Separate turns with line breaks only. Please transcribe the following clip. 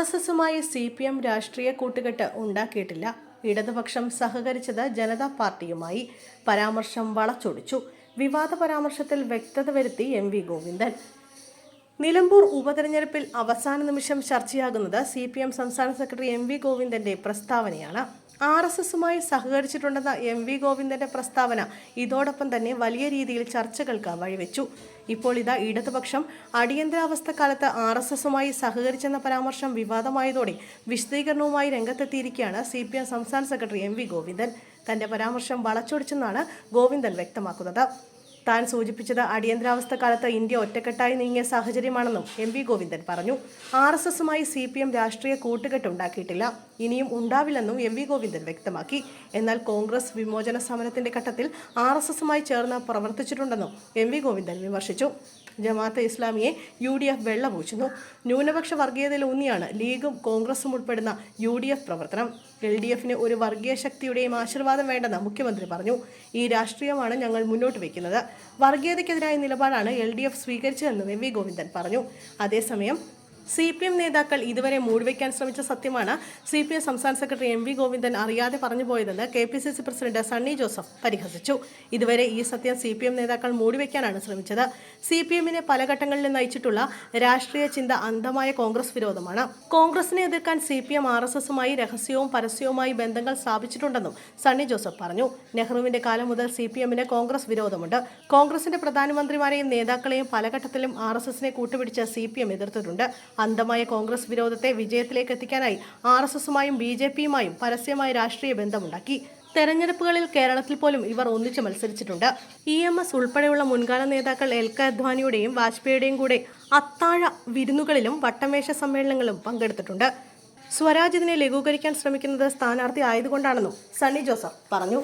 S എസുമായി C P M രാഷ്ട്രീയ കൂട്ടുകെട്ട് ഉണ്ടാക്കിയിട്ടില്ല. ഇടതുപക്ഷം സഹകരിച്ചത് ജനതാ പാർട്ടിയുമായി പരാമർശം വളച്ചൊടിച്ചു. വിവാദ പരാമർശത്തിൽ വ്യക്തത വരുത്തി എം വി ഗോവിന്ദൻ. നിലമ്പൂർ ഉപതെരഞ്ഞെടുപ്പിൽ അവസാന നിമിഷം ചർച്ചയാകുന്നത് സി പി എം സംസ്ഥാന സെക്രട്ടറി എം വി ഗോവിന്ദന്റെ പ്രസ്താവനയാണ്. ആർ എസ് എസുമായി സഹകരിച്ചിട്ടുണ്ടെന്ന എം വി ഗോവിന്ദന്റെ പ്രസ്താവന ഇതോടൊപ്പം തന്നെ വലിയ രീതിയിൽ ചർച്ചകൾക്ക് വഴിവെച്ചു. ഇപ്പോൾ ഇതാ ഇടതുപക്ഷം അടിയന്തരാവസ്ഥ കാലത്ത് ആർ എസ് എസുമായി സഹകരിച്ചെന്ന പരാമർശം വിവാദമായതോടെ വിശദീകരണവുമായി രംഗത്തെത്തിയിരിക്കുകയാണ് സി പി എം സംസ്ഥാന സെക്രട്ടറി എം വി ഗോവിന്ദൻ. തന്റെ പരാമർശം വളച്ചൊടിച്ചെന്നാണ് ഗോവിന്ദൻ വ്യക്തമാക്കുന്നത്. താൻ സൂചിപ്പിച്ചത് അടിയന്തരാവസ്ഥ കാലത്ത് ഇന്ത്യ ഒറ്റക്കെട്ടായി നീങ്ങിയ സാഹചര്യമാണെന്നും എം വി ഗോവിന്ദൻ പറഞ്ഞു. ആർ എസ് എസുമായി സി പി എം രാഷ്ട്രീയ കൂട്ടുകെട്ടുണ്ടാക്കിയിട്ടില്ല. ഇനിയും ഉണ്ടാവില്ലെന്നും എം വി ഗോവിന്ദൻ വ്യക്തമാക്കി. എന്നാൽ കോൺഗ്രസ് വിമോചന സമരത്തിന്റെ ഘട്ടത്തിൽ ആർ എസ് എസുമായി ചേർന്ന് പ്രവർത്തിച്ചിട്ടുണ്ടെന്നും എം വി ഗോവിന്ദൻ വിമർശിച്ചു. ജമാഅത്ത് ഇസ്ലാമിയെ യു ഡി എഫ് വെള്ളപൂച്ചുന്നു ന്യൂനപക്ഷ വർഗീയതയിലൂന്നിയാണ് ലീഗും കോൺഗ്രസും ഉൾപ്പെടുന്ന യു ഡി എഫ് പ്രവർത്തനം. എൽ ഡി എഫിന് ഒരു വർഗീയ ശക്തിയുടെയും ആശീർവാദം വേണ്ടെന്ന് മുഖ്യമന്ത്രി പറഞ്ഞു. ഈ രാഷ്ട്രീയമാണ് ഞങ്ങൾ മുന്നോട്ട് വയ്ക്കുന്നത്. വർഗീയതയ്ക്കെതിരായ നിലപാടാണ് എൽ ഡി എഫ് സ്വീകരിച്ചതെന്നും വി ഗോവിന്ദൻ പറഞ്ഞു. അതേസമയം സി പി എം നേതാക്കൾ ഇതുവരെ മൂടിവെക്കാൻ ശ്രമിച്ച സത്യമാണ്. സി പി എം സംസ്ഥാന സെക്രട്ടറി എം വി ഗോവിന്ദൻ അറിയാതെ പറഞ്ഞു പോയതെന്ന് K P C C president Sunny Joseph പരിഹസിച്ചു. ഇതുവരെ ഈ സത്യം സി പി എം നേതാക്കൾ മൂടിവെക്കാനാണ് ശ്രമിച്ചത്. സി പി എമ്മിനെ പല ഘട്ടങ്ങളിലും നയിച്ചിട്ടുള്ള രാഷ്ട്രീയ ചിന്ത അന്ധമായ കോൺഗ്രസ് വിരോധമാണ്. കോൺഗ്രസിനെ എതിർക്കാൻ C P M R S എസുമായി രഹസ്യവും പരസ്യവുമായി ബന്ധങ്ങൾ സ്ഥാപിച്ചിട്ടുണ്ടെന്നും സണ്ണി ജോസഫ് പറഞ്ഞു. നെഹ്റുവിന്റെ കാലം മുതൽ സി പി എമ്മിന് കോൺഗ്രസ് വിരോധമുണ്ട്. കോൺഗ്രസിന്റെ പ്രധാനമന്ത്രിമാരെയും നേതാക്കളെയും പല ഘട്ടത്തിലും ആർ എസ് എസിനെ കൂട്ടുപിടിച്ച് സി പി എം എതിർത്തിട്ടുണ്ട്. അന്ധമായ കോൺഗ്രസ് വിരോധത്തെ വിജയത്തിലേക്ക് എത്തിക്കാനായി ആർ എസ് എസുമായും ബി ജെ പിയുമായും പരസ്യമായ രാഷ്ട്രീയ ബന്ധമുണ്ടാക്കി. തെരഞ്ഞെടുപ്പുകളിൽ കേരളത്തിൽ പോലും ഇവർ ഒന്നിച്ച് മത്സരിച്ചിട്ടുണ്ട്. ഇ എം എസ് ഉൾപ്പെടെയുള്ള മുൻകാല നേതാക്കൾ എൽ കെ അദ്വാനിയുടെയും വാജ്പേയിയുടെയും കൂടെ അത്താഴ വിരുന്നുകളിലും വട്ടമേശ സമ്മേളനങ്ങളും പങ്കെടുത്തിട്ടുണ്ട്. സ്വരാജ് ഇതിനെ ലഘൂകരിക്കാൻ ശ്രമിക്കുന്നത് സ്ഥാനാർത്ഥി ആയതുകൊണ്ടാണെന്നും സണ്ണി ജോസഫ് പറഞ്ഞു.